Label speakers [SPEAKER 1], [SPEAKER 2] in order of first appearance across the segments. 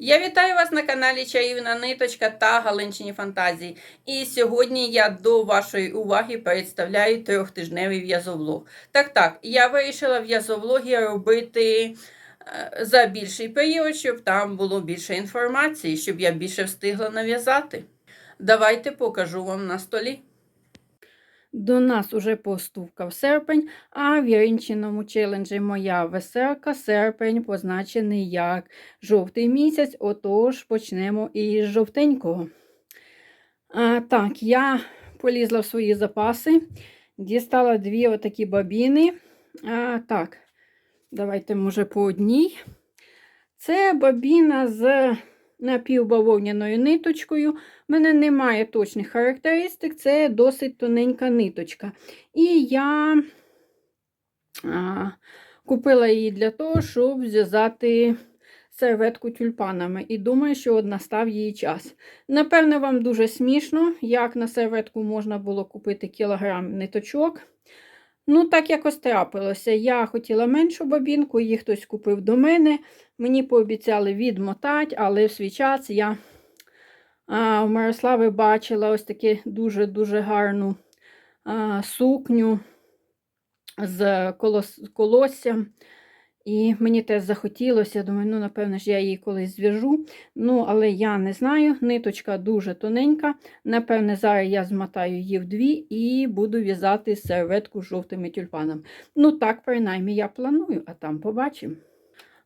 [SPEAKER 1] Я вітаю вас на каналі Чаївна Ниточка та Галинчині Фантазії. І сьогодні я до вашої уваги представляю трьохтижневий в'язовлог. Так, так, я вирішила в'язовлоги робити е, за більший період, щоб там було більше інформації, щоб я більше встигла нав'язати. Давайте покажу вам на столі. До нас уже постукав серпень, а в Яринчиному челенджі моя веселка серпень позначений як жовтий місяць, отож почнемо із жовтенького. А, так, я полізла в свої запаси, дістала дві отакі бабіни. А, так, давайте, може, по одній. Це бабіна з напівбавовняною ниточкою. У мене немає точних характеристик, це досить тоненька ниточка. І я а, купила її для того, щоб зв'язати серветку тюльпанами. І думаю, що настав її час. Напевне, вам дуже смішно, як на серветку можна було купити кілограм ниточок. Ну, так якось трапилося. Я хотіла меншу бабінку, її хтось купив до мене. Мені пообіцяли відмотати, але в свій час я а, в Мирослави бачила ось таку дуже-дуже гарну а, сукню з колос, колоссям. І мені теж захотілося, думаю, ну, напевно ж, я її колись зв'яжу. Ну, але я не знаю, ниточка дуже тоненька. Напевне, зараз я змотаю її вдві і буду в'язати серветку з жовтими тюльпанами. Ну, так, принаймні, я планую, а там побачимо.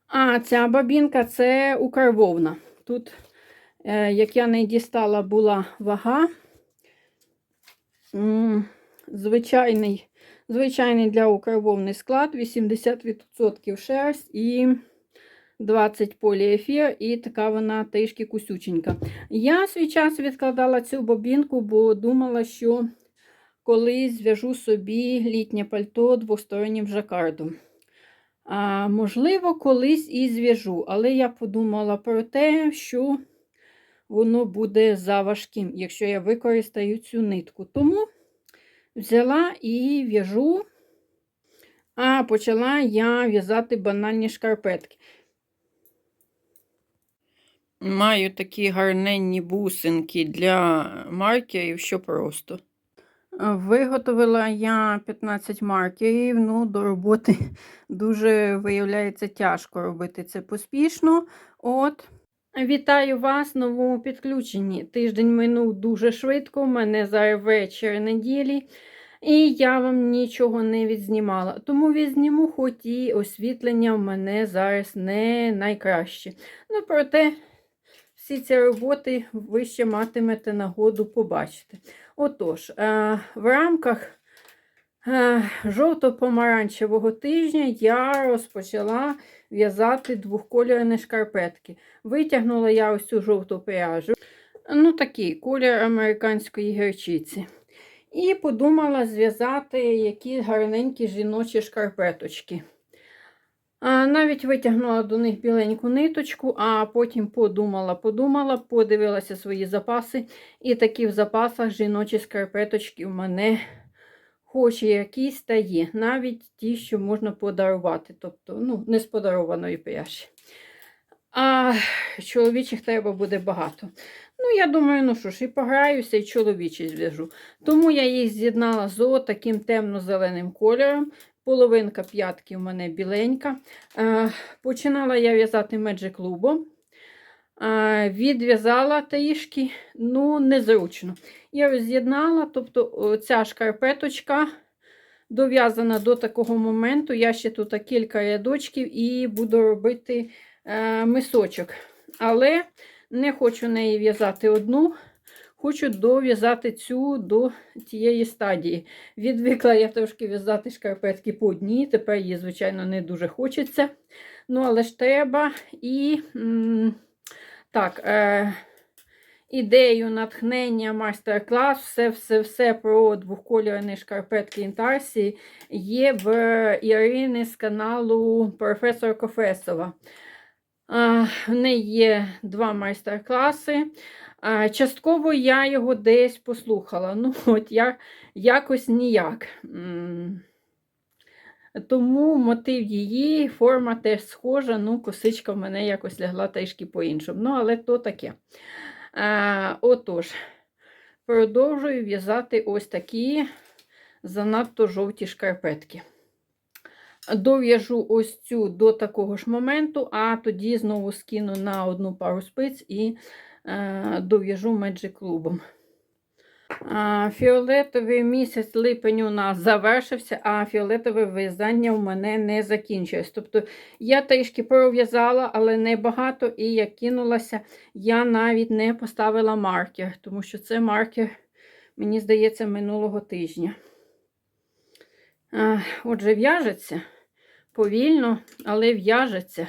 [SPEAKER 1] А ця бабінка це укрвовна. Тут, е, як я не дістала, була вага. Звичайний, звичайний для укрвовний склад, 80% шерсть і 20 поліефір, і така вона трішки кусюченька. Я свій час відкладала цю бобінку, бо думала, що колись зв'яжу собі літнє пальто двостороннім жакардом. А, можливо, колись і зв'яжу, але я подумала про те, що воно буде заважким, якщо я використаю цю нитку. Тому взяла і в'яжу, а почала я в'язати банальні шкарпетки. Маю такі гарненні бусинки для маркерів, що просто. Виготовила я 15 маркерів. Ну, до роботи дуже виявляється тяжко робити це поспішно. От. Вітаю вас в новому підключенні. Тиждень минув дуже швидко. Мене зараз вечір неділі. І я вам нічого не відзнімала. Тому відзніму, хоч і освітлення в мене зараз не найкраще. Ну, проте всі ці роботи ви ще матимете нагоду побачити. Отож, е, в рамках жовто-помаранчевого тижня я розпочала в'язати двохкольорні шкарпетки. Витягнула я ось цю жовту пряжу, ну такий колір американської герчиці. І подумала зв'язати якісь гарненькі жіночі шкарпеточки. Навіть витягнула до них біленьку ниточку, а потім подумала, подумала, подивилася свої запаси. І такі в запасах жіночі скарпеточки в мене хоч якісь та є. Навіть ті, що можна подарувати. Тобто, ну, не з подарованої пряжі. А чоловічих треба буде багато. Ну, я думаю, ну що ж, і пограюся, і чоловічі зв'яжу. Тому я їх з'єднала з таким темно-зеленим кольором. Половинка п'ятки в мене біленька. Е, починала я в'язати Lobo. Е, відв'язала трішки, ну, незручно. Я роз'єднала, тобто ця шкарпеточка дов'язана до такого моменту. Я ще тут кілька рядочків і буду робити е, мисочок. Але не хочу неї в'язати одну. Хочу дов'язати цю до тієї стадії. Відвикла я трошки в'язати шкарпетки по одній, тепер її, звичайно, не дуже хочеться. Ну, але ж треба. І м так, е ідею, натхнення, майстер-клас, все-все-все про двохкольорні шкарпетки інтарсії є в Ірини з каналу Професор Кофесова. В неї є два майстер-класи. Частково я його десь послухала. Ну, от я якось ніяк. Тому мотив її, форма теж схожа, ну, косичка в мене якось лягла трішки по-іншому. Ну, але то таке. А, отож, продовжую в'язати ось такі занадто жовті шкарпетки. Дов'яжу ось цю до такого ж моменту, а тоді знову скину на одну пару спиць і е, дов'яжу Magic клубом. Фіолетовий місяць липень у нас завершився, а фіолетове в'язання у мене не закінчилось. Тобто я трішки пров'язала, але не багато, і як кинулася, я навіть не поставила маркер, тому що це маркер, мені здається, минулого тижня. Отже, в'яжеться повільно, але в'яжеться.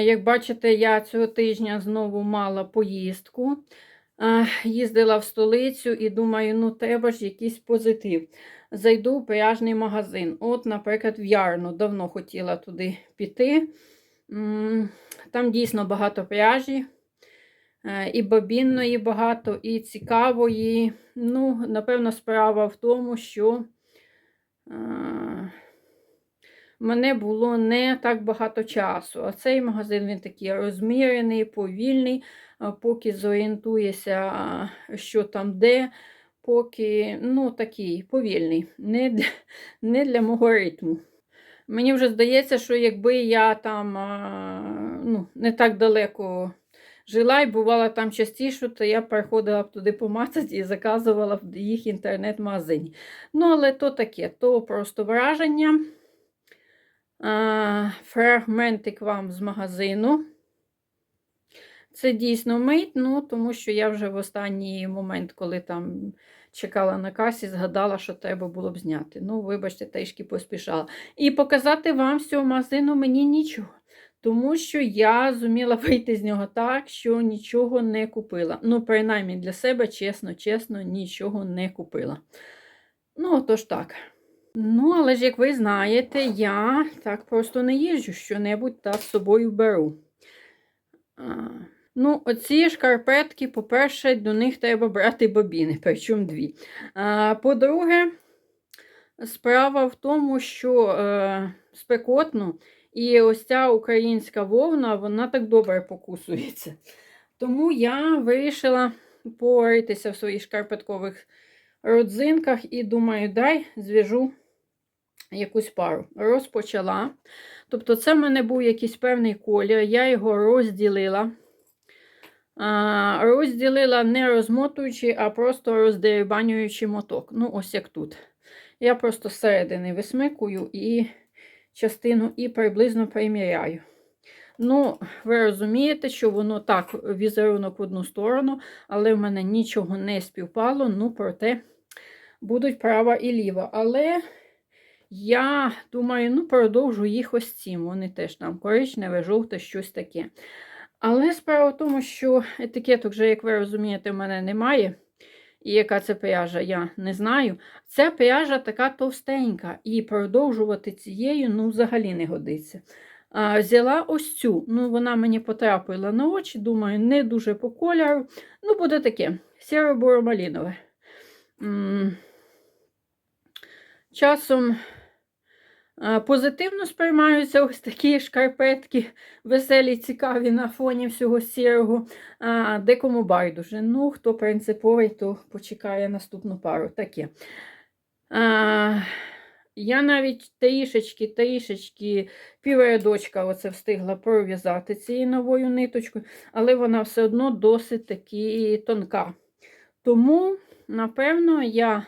[SPEAKER 1] Як бачите, я цього тижня знову мала поїздку. Їздила в столицю і думаю, ну треба ж якийсь позитив. Зайду в пряжний магазин. От, наприклад, в Ярну давно хотіла туди піти. Там дійсно багато пряжі, е, і бобінної багато, і цікавої. Ну, напевно, справа в тому, що мене було не так багато часу. А цей магазин він такий розмірений, повільний, поки зорієнтуєшся, що там де, поки ну, такий повільний, не для, не для мого ритму. Мені вже здається, що якби я там ну, не так далеко жила і бувала там частіше, то я приходила б туди помацати і заказувала в їх інтернет-магазині. Ну, але то таке, то просто враження. Фрагментик вам з магазину. Це дійсно мить, ну, тому що я вже в останній момент, коли там чекала на касі, згадала, що треба було б зняти. Ну, вибачте, трішки поспішала. І показати вам з цього магазину мені нічого. Тому що я зуміла вийти з нього так, що нічого не купила. Ну, принаймні для себе, чесно, чесно, нічого не купила. Ну, отож так. Ну, але ж, як ви знаєте, я так просто не їжджу, що-небудь та з собою беру. А, ну, оці шкарпетки, по-перше, до них треба брати бобіни, причому дві. А, по-друге, справа в тому, що е, спекотно, і ось ця українська вовна, вона так добре покусується. Тому я вирішила поритися в своїх шкарпеткових родзинках і думаю, дай зв'яжу якусь пару. Розпочала. Тобто, це в мене був якийсь певний колір, я його розділила. Розділила не розмотуючи, а просто роздерибанюючи моток. Ну, ось як тут. Я просто зсередини висмикую і частину і приблизно приміряю. Ну, ви розумієте, що воно так, візерунок в одну сторону, але в мене нічого не співпало, ну, проте будуть права і ліва. Але я думаю, ну, продовжу їх ось цим. Вони теж там коричневе, жовте, щось таке. Але справа в тому, що етикеток, вже, як ви розумієте, в мене немає. І яка це пряжа, я не знаю. Ця пряжа така товстенька, і продовжувати цією ну, взагалі не годиться. А, Взяла ось цю, ну, вона мені потрапила на очі, думаю, не дуже по кольору. Ну, буде таке сіро-буромалінове. Часом позитивно сприймаються ось такі шкарпетки, веселі, цікаві на фоні всього сірого. Декому байдуже. Ну, хто принциповий, то почекає наступну пару. Таке. Я навіть трішечки, трішечки піврядочка оце встигла пров'язати цією новою ниточкою, але вона все одно досить таки тонка. Тому, напевно, я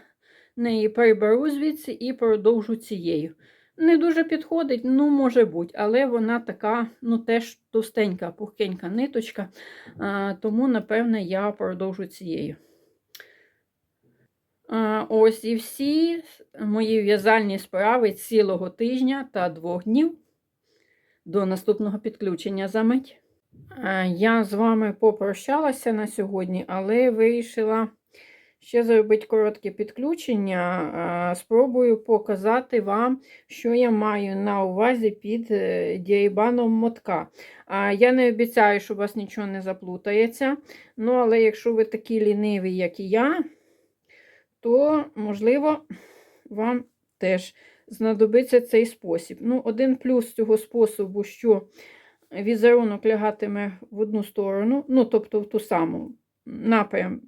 [SPEAKER 1] неї приберу звідси і продовжу цією. Не дуже підходить, ну, може бути, але вона така, ну, теж товстенька, пухкенька ниточка, а, тому, напевне, я продовжу цією. А, ось і всі мої в'язальні справи цілого тижня та двох днів до наступного підключення за мить. Я з вами попрощалася на сьогодні, але вирішила ще зробити коротке підключення. Спробую показати вам, що я маю на увазі під е, дієбаном мотка. Я не обіцяю, що у вас нічого не заплутається. Ну, але якщо ви такі ліниві, як і я, то, можливо, вам теж знадобиться цей спосіб. Ну, один плюс цього способу, що візерунок лягатиме в одну сторону, ну, тобто в ту саму напрям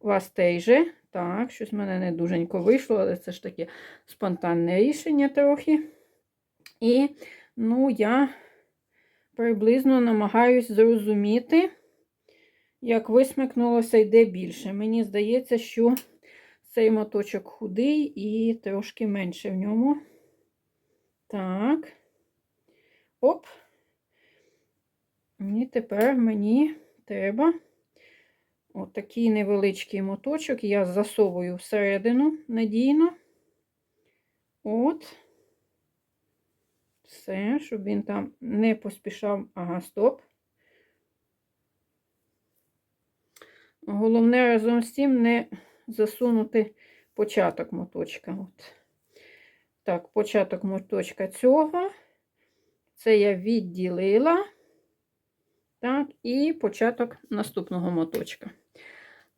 [SPEAKER 1] вас же. Так, щось в мене не дуженько вийшло, але це ж таке спонтанне рішення трохи. І, ну, я приблизно намагаюсь зрозуміти, як висмикнулося йде більше. Мені здається, що цей моточок худий і трошки менше в ньому. Так. Оп. І тепер мені треба отакий невеличкий моточок. Я засовую всередину надійно. От. Все, щоб він там не поспішав. Ага, стоп. Головне разом з тим не засунути початок моточка. От. Так, початок моточка цього. Це я відділила. Так, і початок наступного моточка.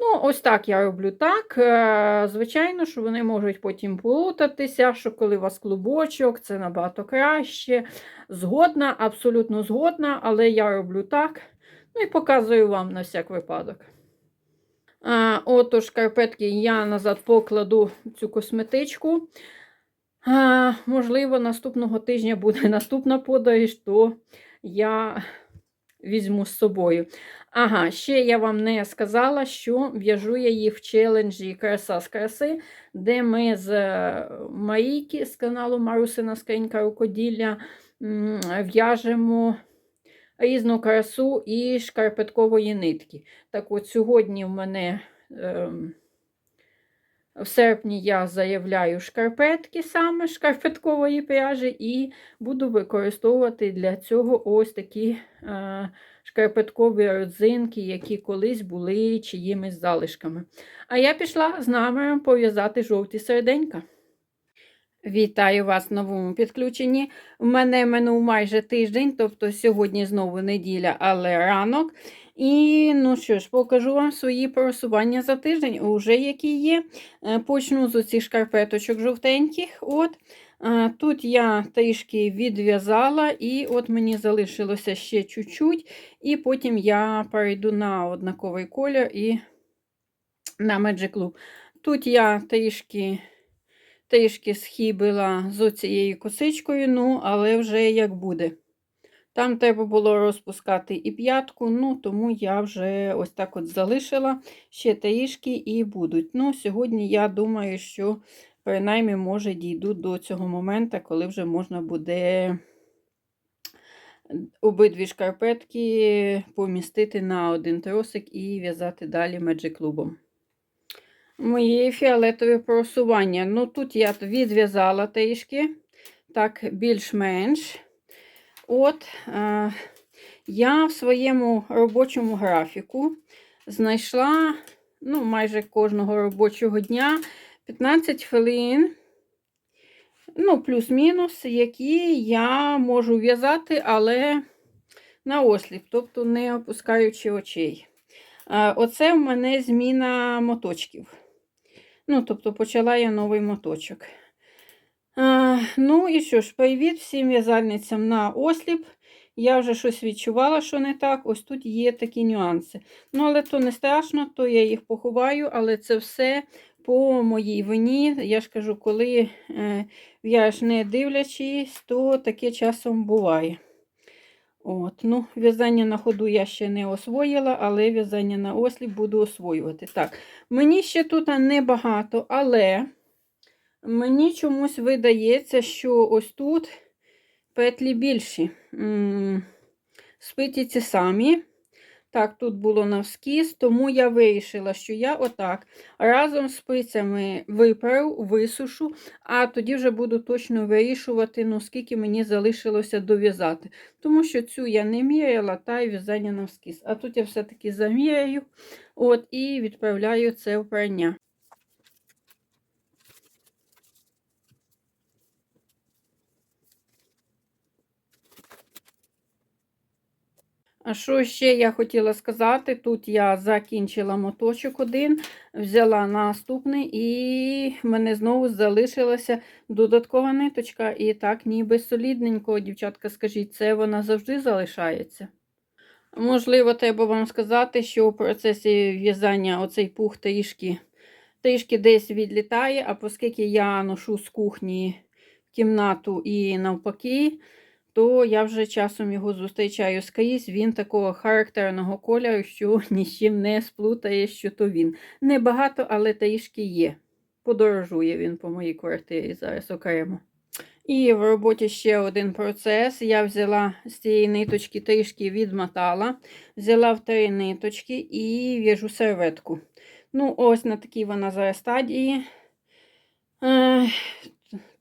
[SPEAKER 1] Ну, ось так я роблю так. Е, Звичайно, що вони можуть потім плутатися, що коли у вас клубочок, це набагато краще. Згодна, абсолютно згодна, але я роблю так. Ну і показую вам на всяк випадок. А, Отож, шкарпетки я назад покладу цю косметичку. А, Можливо, наступного тижня буде наступна подорож, то я візьму з собою. Ага, ще я вам не сказала, що в'яжу я її в челенджі Краса з краси, де ми з е, Марійки з каналу Марусина Скринька рукоділля в'яжемо різну красу і шкарпеткової нитки. Так от сьогодні в мене ем, в серпні я заявляю шкарпетки саме шкарпеткової пряжі, і буду використовувати для цього ось такі е, шкарпеткові родзинки, які колись були чиїмись залишками. А я пішла з наміром пов'язати жовті серденька. Вітаю вас в новому підключенні. У мене минув майже тиждень, тобто сьогодні знову неділя, але ранок. І ну що ж, покажу вам свої просування за тиждень, уже які є. Е, Почну з оцих шкарпеточок жовтеньких. От. Е, Тут я трішки відв'язала, і от мені залишилося ще чуть-чуть, і потім я перейду на однаковий колір і на Magic Loop. Тут я трішки трішки схибила з оцією косичкою, ну, але вже як буде. Там треба було розпускати і п'ятку, ну, тому я вже ось так от залишила ще трішки і будуть. Ну, Сьогодні я думаю, що принаймні, може, дійду до цього моменту, коли вже можна буде обидві шкарпетки помістити на один тросик і в'язати далі меджик-клубом. Моє фіолетове просування. Ну, тут я відв'язала трішки, так, більш-менш. От, е, я в своєму робочому графіку знайшла ну, майже кожного робочого дня 15 хвилин, ну, плюс-мінус, які я можу в'язати, але на осліп, тобто не опускаючи очей. Е, оце в мене зміна моточків. Ну, тобто, почала я новий моточок. А, ну і що ж, привіт всім в'язальницям на осліп. Я вже щось відчувала, що не так. Ось тут є такі нюанси. Ну, але то не страшно, то я їх поховаю, але це все по моїй вині. Я ж кажу, коли е, в'яж не дивлячись, то таке часом буває. От, ну, В'язання на ходу я ще не освоїла, але в'язання на осліп буду освоювати. Так, Мені ще тут небагато, але мені чомусь видається, що ось тут петлі більші. Спиті ці самі. Так, тут було навскіз, тому я вирішила, що я отак разом з спицями виперу, висушу, а тоді вже буду точно вирішувати, ну, скільки мені залишилося дов'язати. Тому що цю я не міряла, та й в'язання навскіз. А тут я все-таки заміряю от, і відправляю це в прання. Що ще я хотіла сказати? Тут я закінчила моточок один, взяла наступний, і мене знову залишилася додаткова ниточка. І так, ніби солідненько, дівчатка, скажіть, це вона завжди залишається. Можливо, треба вам сказати, що у процесі в'язання оцей пух трішки, трішки десь відлітає, а оскільки я ношу з кухні в кімнату і навпаки, то я вже часом його зустрічаю скрізь. Він такого характерного кольору, що ні з чим не сплутає, що то він. Небагато, але трішки є. Подорожує він по моїй квартирі зараз окремо. І в роботі ще один процес. Я взяла з цієї ниточки трішки відмотала, взяла в три ниточки і в'яжу серветку. Ну, ось на такій вона зараз стадії.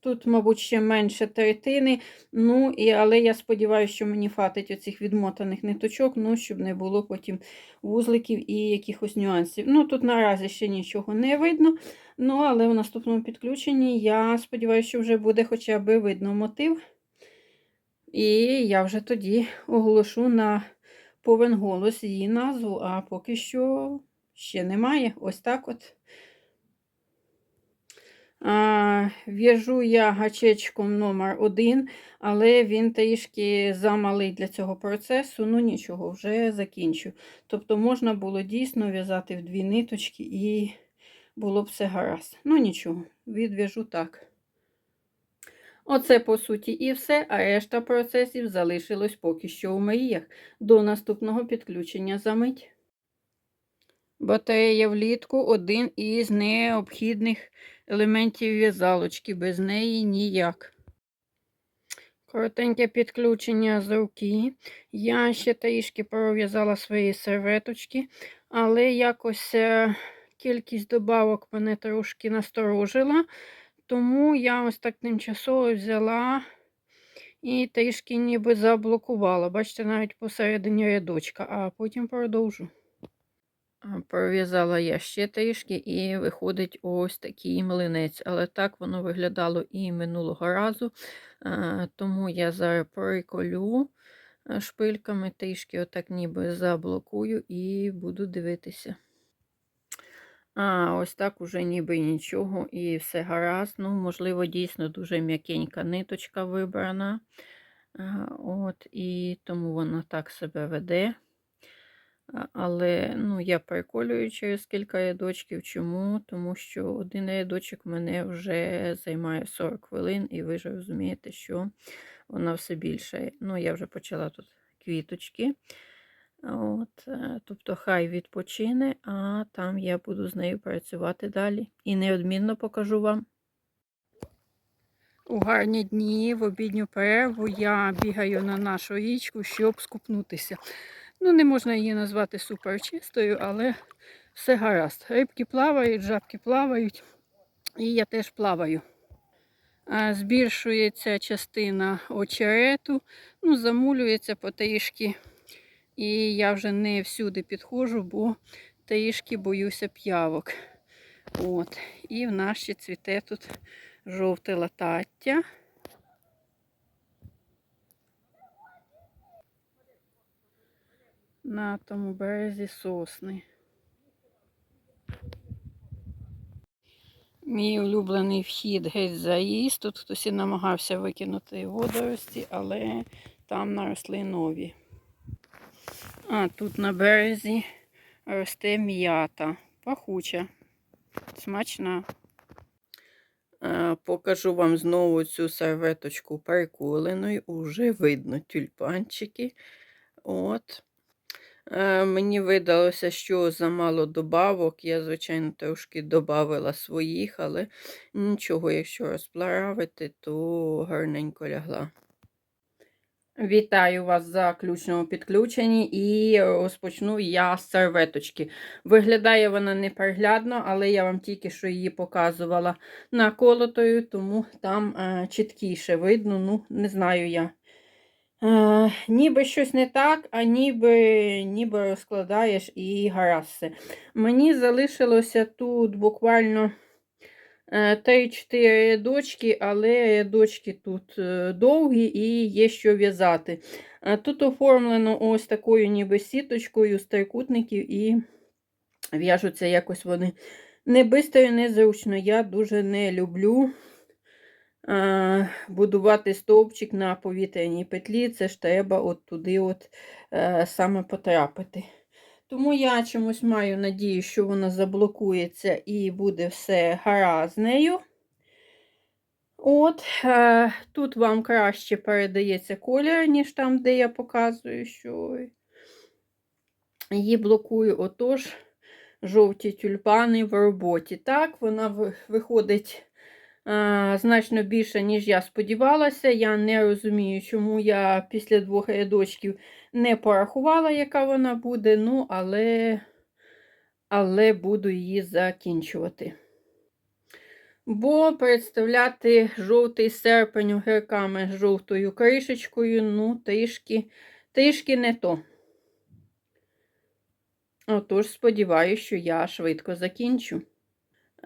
[SPEAKER 1] Тут, мабуть, ще менше третини. Ну, і, але я сподіваюся, що мені хватить оцих відмотаних ниточок, ну, щоб не було потім вузликів і якихось нюансів. Ну, тут наразі ще нічого не видно. Ну, але в наступному підключенні я сподіваюся, що вже буде хоча б видно мотив. І я вже тоді оголошу на повен голос її назву, а поки що ще немає. Ось так от. В'яжу я гачечком номер 1 але він трішки замалий для цього процесу. Ну нічого, вже закінчу. Тобто можна було дійсно в'язати в дві ниточки і було б все гаразд. Ну нічого, відв'яжу так. Оце, по суті, і все, а решта процесів залишилось поки що у мріях. До наступного підключення за мить. Батарея влітку один із необхідних елементів в'язалочки, без неї ніяк. Коротеньке підключення з руки. Я ще трішки пров'язала свої серветочки, але якось е, кількість добавок мене трошки насторожила, тому я ось так тимчасово взяла і трішки ніби заблокувала. Бачите, навіть посередині рядочка, а потім продовжу. Пров'язала я ще трішки, і виходить ось такий млинець. Але так воно виглядало і минулого разу. Тому я зараз приколю шпильками, трішки отак ніби заблокую і буду дивитися. А, ось так уже ніби нічого, і все гаразд. Ну, можливо, дійсно дуже м'якенька ниточка вибрана. От, І тому вона так себе веде. Але ну, я переколюю через кілька рядочків. Чому? Тому що один рядочок мене вже займає 40 хвилин, і ви ж розумієте, що вона все більше. Ну, я вже почала тут квіточки. От, е, Тобто, хай відпочине, а там я буду з нею працювати далі. І неодмінно покажу вам. У гарні дні в обідню перерву я бігаю на нашу річку, щоб скупнутися. Ну, не можна її назвати суперчистою, але все гаразд. Рибки плавають, жабки плавають, і я теж плаваю. Збільшується частина очерету, ну, замулюється потрішки. І я вже не всюди підходжу, бо трішки боюся п'явок. От. І в нас цвіте тут жовте латаття. На тому березі сосни. Мій улюблений вхід геть заїзд. Тут хтось і намагався викинути водорості, але там наросли нові. А тут на березі росте м'ята, пахуча, смачна. Покажу вам знову цю серветочку переколеною. Уже видно тюльпанчики. От. Е, мені видалося, що замало добавок. Я, звичайно, трошки додавила своїх, але нічого, якщо розплавити, то гарненько лягла. Вітаю вас за заключному підключенні і розпочну я з серветочки. Виглядає вона неприглядно, але я вам тільки що її показувала наколотою, тому там е, чіткіше видно, ну, не знаю я. Е, ніби щось не так, а ніби ніби розкладаєш і гаразд. Мені залишилося тут буквально. 3-4 рядочки, але рядочки тут е, довгі і є що в'язати. Тут оформлено ось такою ніби сіточкою з трикутників, і в'яжуться якось вони не бистро, незручно. Я дуже не люблю будувати стовпчик на повітряній петлі. Це ж треба от туди от е, саме потрапити. Тому я чомусь маю надію, що вона заблокується і буде все гаразд. От, е, Тут вам краще передається колір, ніж там, де я показую, що її блокую. Отож, жовті тюльпани в роботі. Так, вона виходить значно більше, ніж я сподівалася. Я не розумію, чому я після двох рядочків не порахувала, яка вона буде, ну, але, але буду її закінчувати. Бо представляти жовтий серпень огірками з жовтою кришечкою, ну, трішки, трішки не то. Отож, сподіваюся, що я швидко закінчу.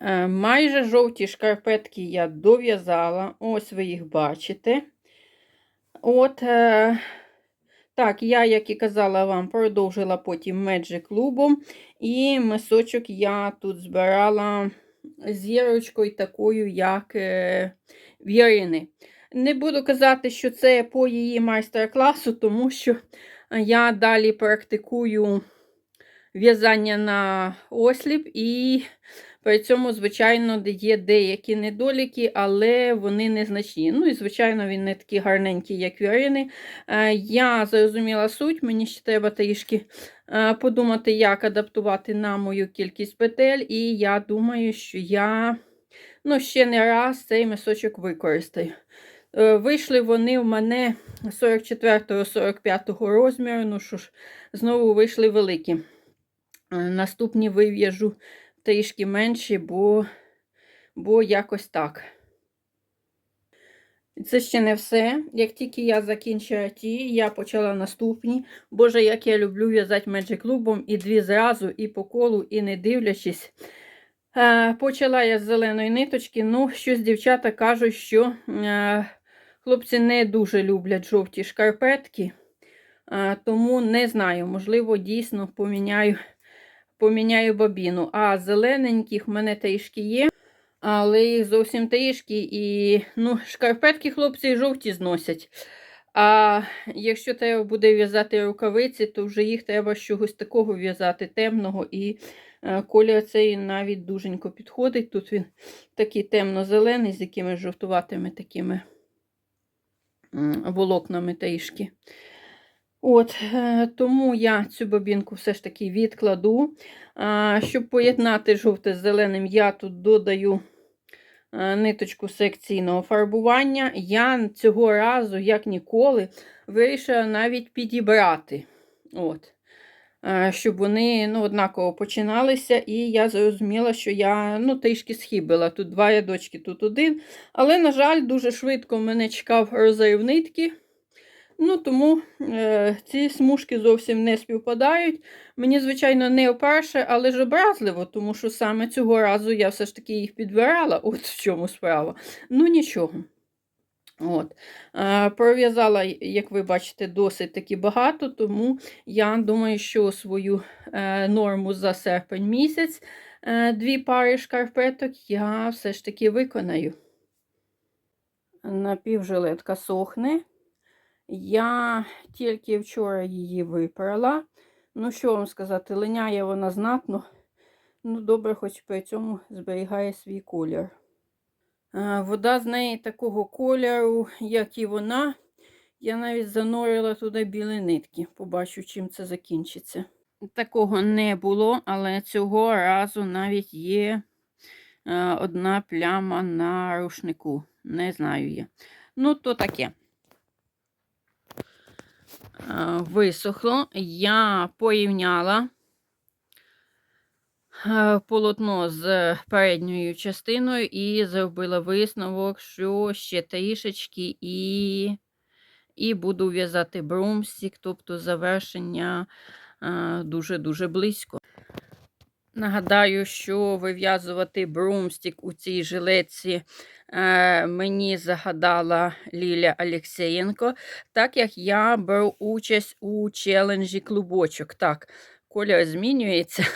[SPEAKER 1] Е, майже жовті шкарпетки я дов'язала, ось ви їх бачите. От, е, так, я, як і казала вам, продовжила потім Magic клубом. І мисочок я тут збирала зірочкою такою, як е, Вірини. Не буду казати, що це по її майстер-класу, тому що я далі практикую в'язання на осліп і при цьому, звичайно, є деякі недоліки, але вони незначні. Ну і, звичайно, він не такий гарненький, як вірини. Е, я зрозуміла суть, мені ще треба трішки е, подумати, як адаптувати на мою кількість петель. І я думаю, що я ну, ще не раз цей мисочок використаю. Е, вийшли вони в мене 44-45 розміру. Ну що ж, знову вийшли великі. Наступні вив'яжу трішки менші, бо, бо якось так. Це ще не все. Як тільки я закінчила ті, я почала наступні. Боже, як я люблю в'язати Magic клубом і дві зразу, і по колу, і не дивлячись. Почала я з зеленої ниточки. Ну, щось дівчата кажуть, що хлопці не дуже люблять жовті шкарпетки. Тому не знаю, можливо, дійсно поміняю поміняю бобіну. А зелененьких в мене трішки є. Але їх зовсім трішки. І ну, шкарпетки хлопці жовті зносять. А якщо треба буде в'язати рукавиці, то вже їх треба чогось такого в'язати темного. І е, колір цей навіть дуженько підходить. Тут він такий темно-зелений, з якимись жовтуватими такими волокнами трішки. От, е, Тому я цю бобінку все ж таки відкладу. Щоб поєднати жовте з зеленим, я тут додаю е, ниточку секційного фарбування. Я цього разу, як ніколи, вирішила навіть підібрати. От. Е, щоб вони ну, однаково починалися, і я зрозуміла, що я ну, трішки схибила. Тут два рядочки, тут один. Але, на жаль, дуже швидко мене чекав розрив нитки. Ну, Тому е, ці смужки зовсім не співпадають. Мені, звичайно, не вперше, але ж образливо, тому що саме цього разу я все ж таки їх підбирала. От в чому справа. Ну, нічого. От. Е, пров'язала, як ви бачите, досить таки багато, тому я думаю, що свою е, норму за серпень місяць, е, дві пари шкарпеток, я все ж таки виконаю. Напівжилетка сохне. Я тільки вчора її випрала. Ну, що вам сказати, линяє вона знатно. Ну, добре, хоч при цьому зберігає свій колір. Вода з неї такого кольору, як і вона. Я навіть занурила туди білі нитки. Побачу, чим це закінчиться. Такого не було, але цього разу навіть є одна пляма на рушнику. Не знаю я. Ну, то таке. Висохло, я порівняла е, полотно з передньою частиною і зробила висновок, що ще трішечки і, і буду в'язати брумсік, тобто завершення е, дуже-дуже близько. Нагадаю, що вив'язувати брумстик у цій жилетці е, мені загадала Ліля Алєксєєнко, так як я беру участь у челенджі клубочок. Так, колір змінюється.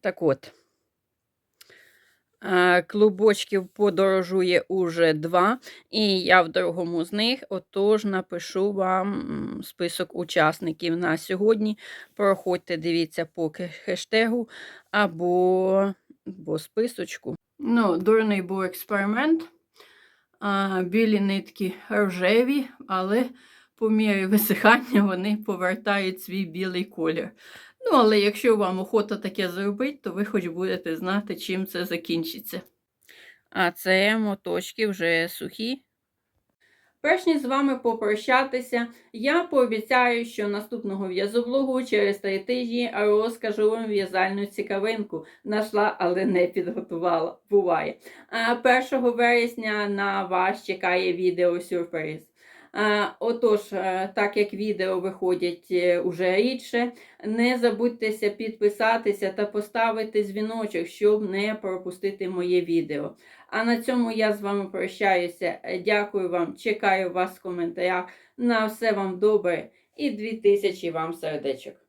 [SPEAKER 1] Так от. Е, Клубочків подорожує уже два, і я в другому з них, отож напишу вам список учасників на сьогодні. Проходьте, дивіться по хештегу або, або списочку. Ну, дурний був експеримент. А, білі нитки рожеві, але по мірі висихання вони повертають свій білий колір. Ну, але якщо вам охота таке зробити, то ви хоч будете знати, чим це закінчиться. А це моточки вже сухі. Перш ніж з вами попрощатися, я пообіцяю, що наступного в'язоблогу через три тижні розкажу вам в'язальну цікавинку. Нашла, але не підготувала. Буває. 1 вересня на вас чекає відео сюрприз. Отож, е, так як відео виходять е, уже рідше, не забудьтеся підписатися та поставити дзвіночок, щоб не пропустити моє відео. А на цьому я з вами прощаюся. Е, Дякую вам, чекаю вас в коментарях. На все вам добре і 2000 вам сердечок.